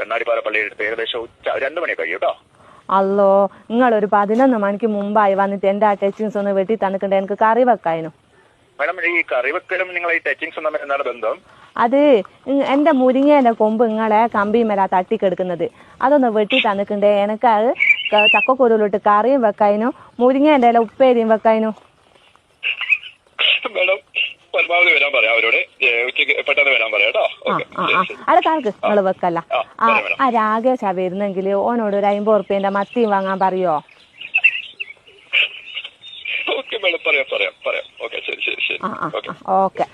കണ്ണാടിപ്പാറ പള്ളിയുടെ അടുത്ത് ഏകദേശം ഉച്ച രണ്ടു മണി കഴിയും കേട്ടോ. അല്ലോ നിങ്ങൾ ഒരു പതിനൊന്ന് മണിക്ക് മുമ്പായി വന്നിട്ട് എന്റെ ആ ടച്ചിങ്സ് ഒന്ന് വെട്ടി തന്നിട്ടുണ്ട് എനിക്ക് കറി വെക്കായിരുന്നു മാഡം ഈ കറി വെക്കലും നിങ്ങൾ ഈ ടച്ചിങ്സും തമ്മിൽ എന്താണ് ബന്ധം? അത് എന്റെ മുരിങ്ങേന്റെ കൊമ്പ് ഇങ്ങളെ കമ്പിമേലാ തട്ടിക്കെടുക്കുന്നത്. അതൊന്ന് വെട്ടി തന്നിട്ടുണ്ടേ എനിക്ക് അത് ചക്കക്കുരുലിട്ട് കറിയും വെക്കായിരുന്നു മുരിങ്ങേന്റെ ഇല ഉപ്പേരിയും വെക്കായിരുന്നു പരമാവധി വരാൻ പറയാം അവരോട്. ഉച്ചയ്ക്ക് പെട്ടെന്ന് വരാൻ പറയാം കേട്ടോ. ആ നിങ്ങൾ വെക്കല്ല. രാകേഷാ വരുന്നെങ്കിൽ ഓനോട് ഒരു അമ്പത് ഉറുപ്പ്യന്റെ മത്തിയും വാങ്ങാൻ പറയോ? Okay madam. പറയാം പറയാം പറയാം. ഓക്കെ ശരി ശരി ശരി. ഓക്കെ.